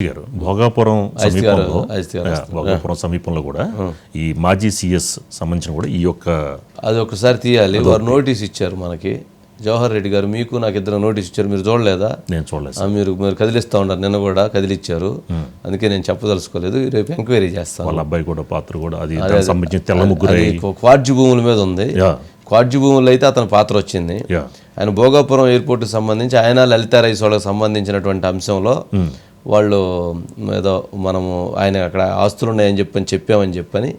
గారు. భోగాపురం సమీపంలో భోగాపురం సమీపంలో కూడా ఈ మాజీ సిఎస్ సంబంధించిన కూడా ఈ యొక్క అది ఒకసారి తీయాలి. వారు నోటీస్ ఇచ్చారు మనకి. జవహర్ రెడ్డి గారు మీకు నాకు ఇద్దరు నోటీస్ ఇచ్చారు మీరు చూడలేదా? నేను చూడలేదు. ఆ, మీరు మీరు కదిలిస్తూ ఉన్నారు నిన్న కూడా కదిలిచ్చారు. అందుకే నేను చెప్పదలుచుకోలేదు. రేపు ఎంక్వైరీ చేస్తాను. వాళ్ళ అబ్బాయి కూడా పాత్ర కూడా అది తెల్ల ముగ్గురై క్వాడ్జి భూముల మీద ఉంది. క్వాడ్జి భూములు అయితే అతని పాత్ర వచ్చింది. ఆయన భోగాపురం ఎయిర్పోర్ట్కి సంబంధించి ఆయన లలిత రైస్ వాళ్ళకి సంబంధించినటువంటి అంశంలో వాళ్ళు ఏదో మనము ఆయన అక్కడ ఆస్తులు ఉన్నాయని చెప్పని చెప్పామని చెప్పని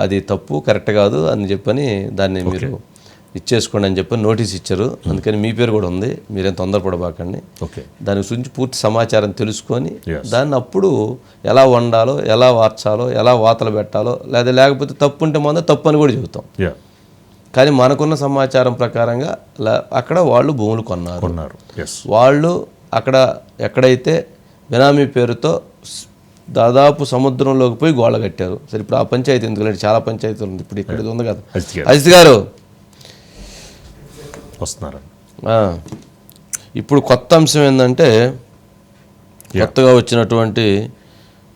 అది తప్పు కరెక్ట్ కాదు అని చెప్పని దాన్ని మీరు ఇచ్చేసుకోండి అని చెప్పని నోటీస్ ఇచ్చారు. అందుకని మీ పేరు కూడా ఉంది మీరేం తొందరపడబాకండి. ఓకే. దాని గురించి పూర్తి సమాచారం తెలుసుకొని. దాన్ని అప్పుడు ఎలా వండాలో ఎలా వార్చాలో ఎలా వాతలు పెట్టాలో లేదా లేకపోతే తప్పు ఉంటే మనం తప్పు అని కూడా చెబుతాం. కానీ మనకున్న సమాచారం ప్రకారంగా అక్కడ వాళ్ళు భూములు కొన్నారు. వాళ్ళు అక్కడ ఎక్కడైతే బినామీ పేరుతో దాదాపు సముద్రంలోకి పోయి గోళ కట్టారు. సరే ఇప్పుడు ఆ పంచాయతీ ఎందుకంటే చాలా పంచాయతీలు ఉంది. ఇప్పుడు ఇక్కడ ఉంది కదా. అజిత్ గారు. వస్తున్నారు. ఇప్పుడు కొత్త అంశం ఏంటంటే కొత్తగా వచ్చినటువంటి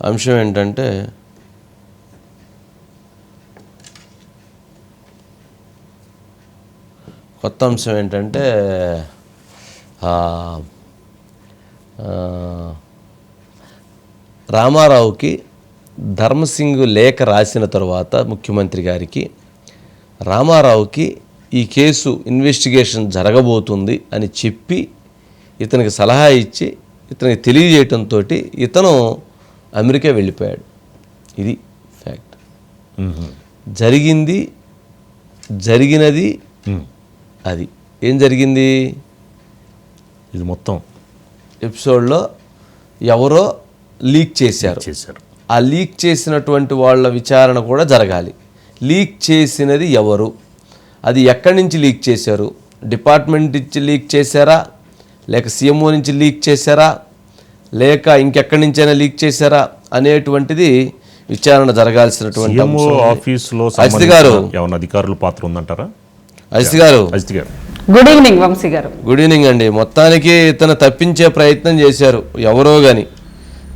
అంశం ఏంటంటే కొత్త అంశం ఏంటంటే రామారావుకి ధర్మసింగ్ లేఖ రాసిన తర్వాత ముఖ్యమంత్రి గారికి రామారావుకి ఈ కేసు ఇన్వెస్టిగేషన్ జరగబోతుంది అని చెప్పి ఇతనికి సలహా ఇచ్చి ఇతనికి తెలియజేయటంతో ఇతను అమెరికా వెళ్ళిపోయాడు. ఇది ఫ్యాక్ట్. జరిగింది జరిగినది. అది. ఏం జరిగింది? ఇది మొత్తం. ఎపిసోడ్లో ఎవరో లీక్ చేశారు. చేశారు. ఆ లీక్ చేసినటువంటి వాళ్ళ విచారణ కూడా జరగాలి. లీక్ చేసినది ఎవరు? అది ఎక్కడి నుంచి లీక్ చేశారు? డిపార్ట్మెంట్ నుంచి లీక్ చేశారా? లేక సీఎంఓ నుంచి లీక్ చేశారా? లేక ఇంకెక్కడి నుంచైనా లీక్ చేశారా? అనేటువంటిది విచారణ జరగాల్సినటువంటి. ఆఫీసులో అజిత్ గారు. ఏమైనా అధికారుల పాత్ర ఉందంటారా? అజిత్ గారు. అజిత్ గారు. గుడ్ ఈవినింగ్ వంశీ గారు. గుడ్ ఈవినింగ్ అండి. మొత్తానికి ఇతను తప్పించే ప్రయత్నం చేశారు ఎవరో గాని.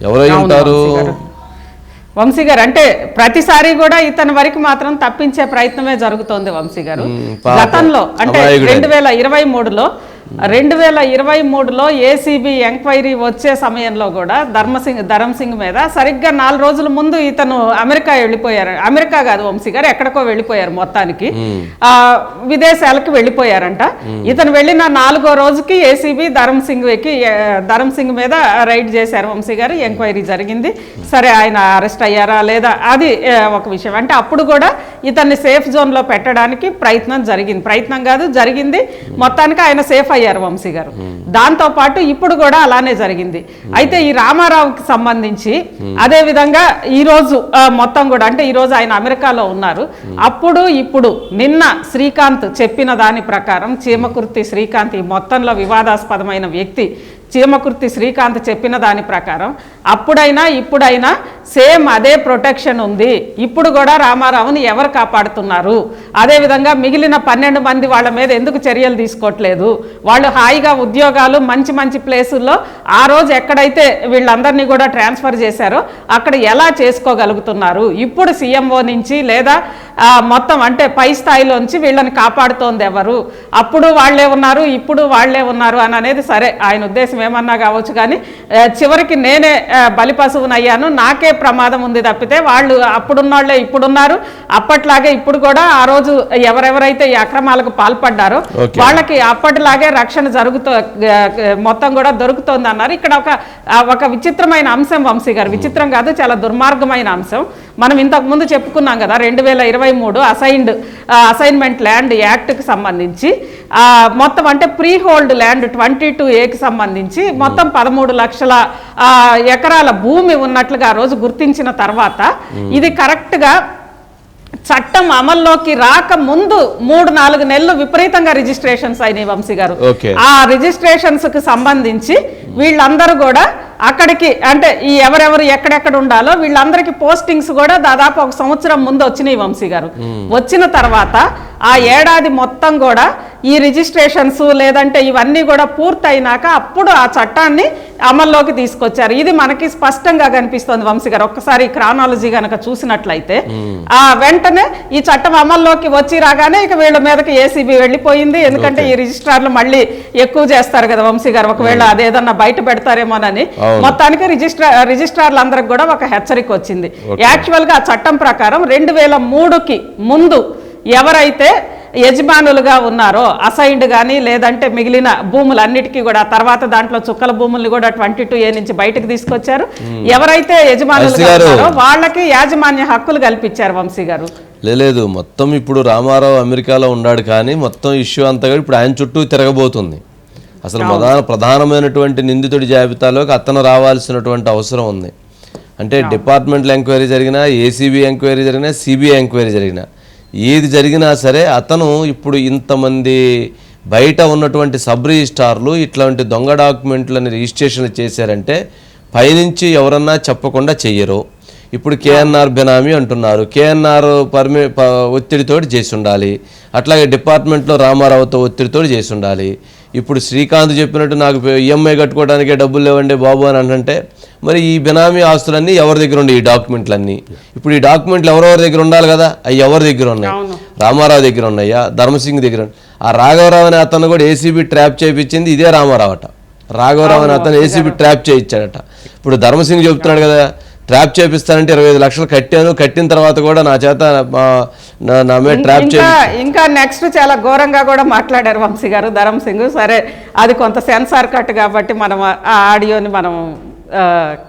ఎవరై ఉంటారు వంశీ గారు. అంటే ప్రతిసారి కూడా ఇతని వరకు మాత్రం తప్పించే ప్రయత్నమే జరుగుతోంది వంశీ గారు. గతంలో అంటే. రెండు వేల ఇరవై మూడులో రెండు వేల ఇరవై మూడులో ఏసీబీ ఎంక్వైరీ వచ్చే సమయంలో కూడా ధర్మసింగ్ ధరమ్ సింగ్ మీద సరిగ్గా నాలుగు రోజుల ముందు ఇతను అమెరికా వెళ్ళిపోయారు. అమెరికా కాదు వంశీ గారు ఎక్కడికో వెళ్ళిపోయారు మొత్తానికి. ఆ విదేశాలకు వెళ్ళిపోయారంట. ఇతను వెళ్ళిన నాలుగో రోజుకి ఏసీబీ ధరమ్ సింగ్కి ఏ, ధరమ్ సింగ్ మీద రైడ్ చేశారు వంశీ గారు. ఎంక్వైరీ జరిగింది. సరే ఆయన అరెస్ట్ అయ్యారా లేదా అది ఒక విషయం. అంటే అప్పుడు కూడా ఇతన్ని సేఫ్ జోన్లో పెట్టడానికి ప్రయత్నం జరిగింది. ప్రయత్నం కాదు జరిగింది. మొత్తానికి ఆయన సేఫ్ అయ్యారు వంశీ గారు. దాంతో పాటు ఇప్పుడు కూడా అలానే జరిగింది. అయితే ఈ రామారావుకి సంబంధించి అదే విధంగా ఈ రోజు మొత్తం కూడా అంటే ఈ రోజు ఆయన అమెరికాలో ఉన్నారు. అప్పుడు ఇప్పుడు నిన్న శ్రీకాంత్ చెప్పిన దాని ప్రకారం చీమకుర్తి శ్రీకాంత్ ఈ మొత్తంలో వివాదాస్పదమైన వ్యక్తి. చీమకుర్తి శ్రీకాంత్ చెప్పిన దాని ప్రకారం అప్పుడైనా ఇప్పుడైనా సేమ్ అదే ప్రొటెక్షన్ ఉంది. ఇప్పుడు కూడా రామారావుని ఎవరు కాపాడుతున్నారు? అదేవిధంగా మిగిలిన పన్నెండు మంది వాళ్ళ మీద ఎందుకు చర్యలు తీసుకోవట్లేదు? వాళ్ళు హాయిగా ఉద్యోగాలు మంచి మంచి ప్లేసుల్లో ఆ రోజు ఎక్కడైతే వీళ్ళందరినీ కూడా ట్రాన్స్ఫర్ చేశారో అక్కడ ఎలా చేసుకోగలుగుతున్నారు? ఇప్పుడు సీఎంఓ నుంచి లేదా మొత్తం అంటే పై స్థాయిలోంచి వీళ్ళని కాపాడుతోంది ఎవరు? అప్పుడు వాళ్ళే ఉన్నారు ఇప్పుడు వాళ్ళే ఉన్నారు అని అనేది సరే. ఆయన ఉద్దేశం ఏమన్నా కావచ్చు కానీ చివరికి నేనే ఆ, బలి పశువునయ్యాను నాకే ప్రమాదం ఉంది తప్పితే వాళ్ళు అప్పుడున్నోళ్ళే ఇప్పుడున్నారు. అప్పట్లాగే ఇప్పుడు కూడా ఆ రోజు ఎవరెవరైతే ఈ అక్రమాలకు పాల్పడ్డారో. వాళ్ళకి అప్పటిలాగే రక్షణ జరుగుతూ మొత్తం కూడా దొరుకుతోంది అన్నారు ఇక్కడ ఒక ఒక విచిత్రమైన అంశం వంశీ గారు. విచిత్రం కాదు చాలా దుర్మార్గమైన అంశం. మనం ఇంతకు ముందు చెప్పుకున్నాం కదా రెండు వేల ఇరవై మూడు అసైన్డ్ అసైన్మెంట్ ల్యాండ్ యాక్ట్కి సంబంధించి మొత్తం అంటే freehold land twenty two ఏకి సంబంధించి మొత్తం పదమూడు లక్షల ఎకరాల భూమి ఉన్నట్లుగా ఆ రోజు గుర్తించిన తర్వాత ఇది కరెక్ట్గా చట్టం అమల్లోకి రాక ముందు మూడు నాలుగు నెలలు విపరీతంగా రిజిస్ట్రేషన్స్ అయినాయి వంశీ గారు. ఆ రిజిస్ట్రేషన్స్కి సంబంధించి వీళ్ళందరూ కూడా అక్కడికి అంటే ఈ ఎవరెవరు ఎక్కడెక్కడ ఉండాలో వీళ్ళందరికీ పోస్టింగ్స్ కూడా దాదాపు ఒక సంవత్సరం ముందు వచ్చినాయి వంశీ గారు. వచ్చిన తర్వాత ఆ ఏడాది మొత్తం కూడా ఈ రిజిస్ట్రేషన్స్ లేదంటే ఇవన్నీ కూడా పూర్తయినాక అప్పుడు ఆ చట్టాన్ని అమల్లోకి తీసుకొచ్చారు. ఇది మనకి స్పష్టంగా కనిపిస్తోంది వంశీ గారు. ఒక్కసారి క్రానాలజీ గనక చూసినట్లయితే ఆ వెంటనే ఈ చట్టం అమల్లోకి వచ్చి రాగానే ఇక వీళ్ళ మీదకి ఏసీబీ వెళ్ళిపోయింది. ఎందుకంటే ఈ రిజిస్ట్రార్లు మళ్ళీ ఎక్కువ చేస్తారు కదా వంశీ గారు. ఒకవేళ అదేదన్నా బయట పెడతారేమోనని. మొత్తానికి రిజిస్ట్రా రిజిస్ట్రార్లందరికి కూడా ఒక హెచ్చరిక వచ్చింది. యాక్చువల్గా ఆ చట్టం ప్రకారం రెండు వేల మూడుకి ముందు ఎవరైతే యజమానులుగా ఉన్నారో అసైన్డ్ కానీ లేదంటే మిగిలిన భూములన్నిటికీ కూడా తర్వాత దాంట్లో చుక్కల భూముల్ని కూడా ట్వంటీ టూ ఏ నుంచి బయటకు తీసుకొచ్చారు. ఎవరైతే యజమానులుగా గారు. ఉన్నారో వాళ్ళకి యాజమాన్య హక్కులు కల్పించారు వంశీ గారు. లేదు మొత్తం ఇప్పుడు రామారావు అమెరికాలో ఉన్నాడు కానీ మొత్తం ఇష్యూ అంతా కూడా ఇప్పుడు ఆయన చుట్టూ తిరగబోతుంది. అసలు ప్రధాన ప్రధానమైనటువంటి నిందితుడి జాబితాలోకి అతను రావాల్సినటువంటి అవసరం ఉంది. అంటే డిపార్ట్మెంటల్ ఎంక్వైరీ జరిగినా ఏసీబీ ఎంక్వైరీ జరిగినా సిబిఐ ఎంక్వైరీ జరిగినా ఏది జరిగినా సరే అతను ఇప్పుడు ఇంతమంది బయట ఉన్నటువంటి సబ్ రిజిస్టార్లు ఇట్లాంటి దొంగ డాక్యుమెంట్లని రిజిస్ట్రేషన్లు చేశారంటే పైనుంచి ఎవరన్నా చెప్పకుండా చెయ్యరు. ఇప్పుడు కేఎన్ఆర్ బెనామీ అంటున్నారు. కేఎన్ఆర్ పర్మి ప- ఒత్తిడితోటి చేసి ఉండాలి అట్లాగే డిపార్ట్మెంట్లో రామారావుతో ఒత్తిడితోటి చేసి ఉండాలి ఇప్పుడు శ్రీకాంత్ చెప్పినట్టు నాకు ఈఎంఐ కట్టుకోవడానికే డబ్బులు లేవండి బాబు అని అంటే మరి ఈ బెనామీ ఆస్తులన్నీ ఎవరి దగ్గర ఉండి ఈ డాక్యుమెంట్లన్నీ? ఇప్పుడు ఈ డాక్యుమెంట్లు ఎవరెవరి దగ్గర ఉండాలి కదా? అవి ఎవరి దగ్గర ఉన్నాయి? రామారావు దగ్గర ఉన్నాయా? ధర్మసింగ్ దగ్గర. ఆ రాఘవరావు అనే అతను కూడా ఏసీబీ ట్రాప్ చేయించింది ఇదే రామారావు అట. రాఘవరావు అనే అతను ఏసీబీ ట్రాప్ చేయించాడట. ఇప్పుడు ధర్మసింగ్ చెప్తున్నాడు కదా ట్రాప్ చేపిస్తానంటే ఇరవై ఐదు లక్షలు కట్టాను కట్టిన తర్వాత కూడా నా చేత నా- మీద ట్రాప్ ఇంకా ఇంకా నెక్స్ట్ చాలా ఘోరంగా కూడా మాట్లాడారు వంశీ గారు ధరం సింగ్ సరే అది కొంత సెన్సార్ కట్ కాబట్టి మనం ఆ ఆడియోని మనం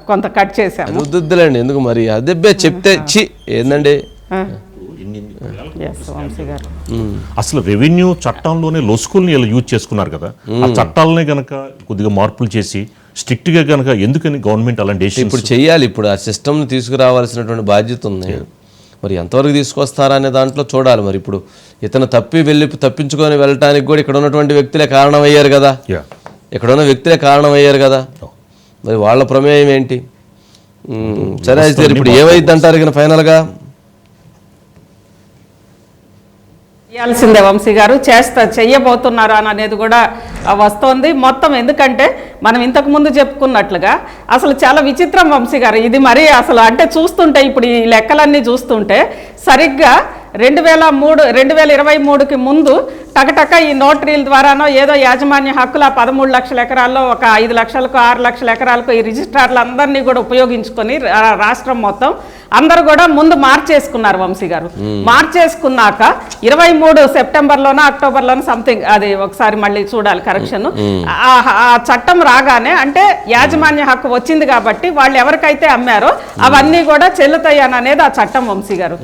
కొంత కట్ చేసాము వద్దులేండి ఎందుకు మరి? అదే చెప్తే చి ఏందండి? ఎస్ వంశీ గారు. అసలు రెవెన్యూ చట్టంలోనే లొసుకుల్ని ఇలా యూజ్ చేసుకున్నారు కదా. ఆ చట్టాలనే గనక కొద్దిగా మార్పులు చేసి స్ట్రిక్ట్గా గనక ఎందుకని గవర్నమెంట్ అలాంటి ఇప్పుడు చెయ్యాలి ఇప్పుడు ఆ సిస్టమ్ని తీసుకురావాల్సినటువంటి బాధ్యత ఉంది. మరి ఎంతవరకు తీసుకొస్తారా అనే దాంట్లో చూడాలి మరి. ఇప్పుడు ఇతను తప్పి వెళ్ళి తప్పించుకొని వెళ్ళటానికి కూడా ఇక్కడ ఉన్నటువంటి వ్యక్తులే కారణమయ్యారు కదా. యా ఇక్కడ ఉన్న వ్యక్తులే కారణమయ్యారు కదా. మరి వాళ్ళ ప్రమేయం ఏంటి? సరే అయితే ఇప్పుడు ఏమైంది అంటారు ఇక ఫైనల్గా? చేయాల్సిందే వంశీ గారు చేస్తా చెయ్యబోతున్నారు అని అనేది కూడా వస్తోంది. మొత్తం ఎందుకంటే మనం ఇంతకు ముందు చెప్పుకున్నట్లుగా అసలు చాలా విచిత్రం వంశీ గారు. ఇది మరి అసలు అంటే చూస్తుంటే ఇప్పుడు ఈ లెక్కలన్నీ చూస్తుంటే సరిగ్గా రెండు వేల మూడు రెండు వేల ఇరవై మూడుకి ముందు టకటక ఈ నోటరీల ద్వారానో ఏదో యాజమాన్య హక్కులు ఆ పదమూడు లక్షల ఎకరాల్లో ఒక ఐదు లక్షలకు ఆరు లక్షల ఎకరాలకు ఈ రిజిస్ట్రార్లు అందరినీ కూడా ఉపయోగించుకొని రాష్ట్రం మొత్తం అందరూ కూడా ముందు మార్చేసుకున్నారు వంశీ గారు. మార్చేసుకున్నాక ఇరవై మూడు సెప్టెంబర్లోనో అక్టోబర్లోనో సంథింగ్ అది ఒకసారి మళ్ళీ చూడాలి కరెక్షన్ ఆ చట్టం రాగానే అంటే యాజమాన్య హక్కు వచ్చింది కాబట్టి వాళ్ళు ఎవరికైతే అమ్మారో అవన్నీ కూడా చెల్లుతాయి అని అనేది ఆ చట్టం వంశీ గారు.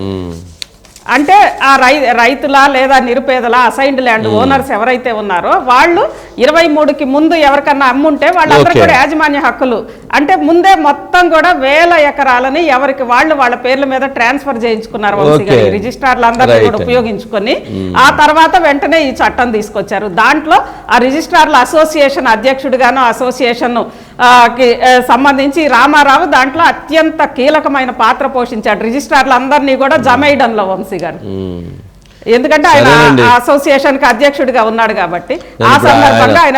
అంటే ఆ రై రైతుల లేదా నిరుపేదల అసైన్డ్ ల్యాండ్ ఓనర్స్ ఎవరైతే ఉన్నారో వాళ్ళు ఇరవై మూడుకి ముందు ఎవరికన్నా అమ్ముంటే వాళ్ళందరూ. కూడా యాజమాన్య హక్కులు అంటే ముందే మొత్తం కూడా వేల ఎకరాలని ఎవరికి వాళ్ళు వాళ్ళ పేర్ల మీద ట్రాన్స్ఫర్ చేయించుకున్నారు. రిజిస్ట్రార్లు అందరినీ కూడా. ఉపయోగించుకొని ఆ తర్వాత వెంటనే ఈ చట్టం తీసుకొచ్చారు దాంట్లో ఆ రిజిస్ట్రార్ల అసోసియేషన్ అధ్యక్షుడిగాను అసోసియేషన్ సంబంధించి రామారావు దాంట్లో అత్యంత కీలకమైన పాత్ర పోషించాడు. రిజిస్ట్రార్లు అందరినీ కూడా జమేయడంలో వంశీ గారు. ఎందుకంటే ఆయన. ఆ అసోసియేషన్కి అధ్యక్షుడిగా ఉన్నాడు కాబట్టి ఆ సందర్భంగా ఆయన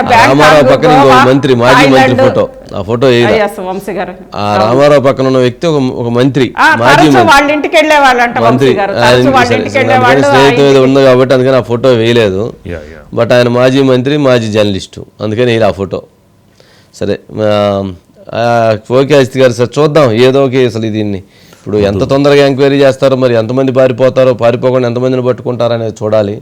మంత్రి మాజీ మంత్రి ఫోటో. ఆ ఫోటో ఏదా yes, వంశీ గారు. ఆ రామారావు పక్కన ఉన్న వ్యక్తి ఒక మంత్రి ఆ, వాళ్ళ ఇంటికి వెళ్ళే వాళ్ళంట మంత్రి. వంశీ గారు. ఆ, తరచూ ఇంటికి వాళ్ళ సరే, ఇంటికి సరే, వెళ్ళే అందుకని వాళ్ళు స్నేహితుడు ఏదో ఉంది కాబట్టి అందుకని ఆ ఫోటో వేయలేదు. Yeah yeah. బట్ ఆయన మాజీ మంత్రి మాజీ జర్నలిస్టు. అందుకని ఇలా ఫోటో. సరే ఓకే అస్తి గారు సార్ చూద్దాం ఏదో ఒక అసలు దీన్ని. ఇప్పుడు ఎంత తొందరగా ఎంక్వైరీ చేస్తారో మరి ఎంతమంది పారిపోతారో పారిపోకుండా ఎంతమందిని పట్టుకుంటారో అనేది చూడాలి.